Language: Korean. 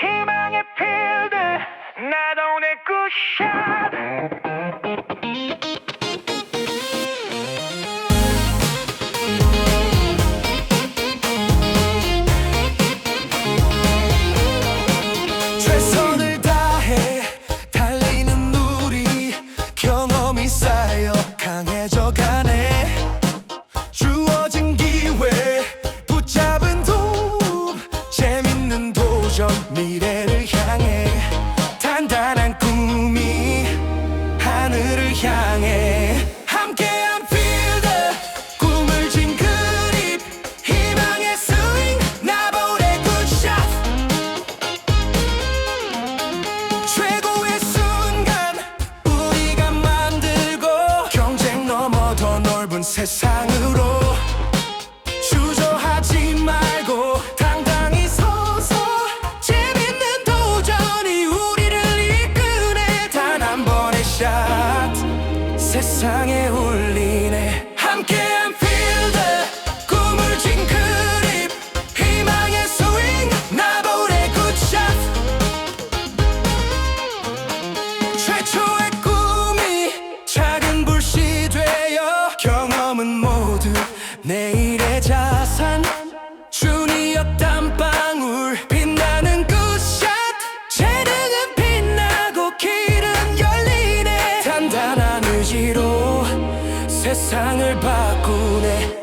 희망의 필드 나도 내 굿샷 경험이 쌓여 강해져 가는 이런 세상으로 주저하지 말고 당당히 서서 재밌는 도전이 우리를 이끄네. 단 한 번의 샷 세상에 울리네. 함께 세상을 바꾸네.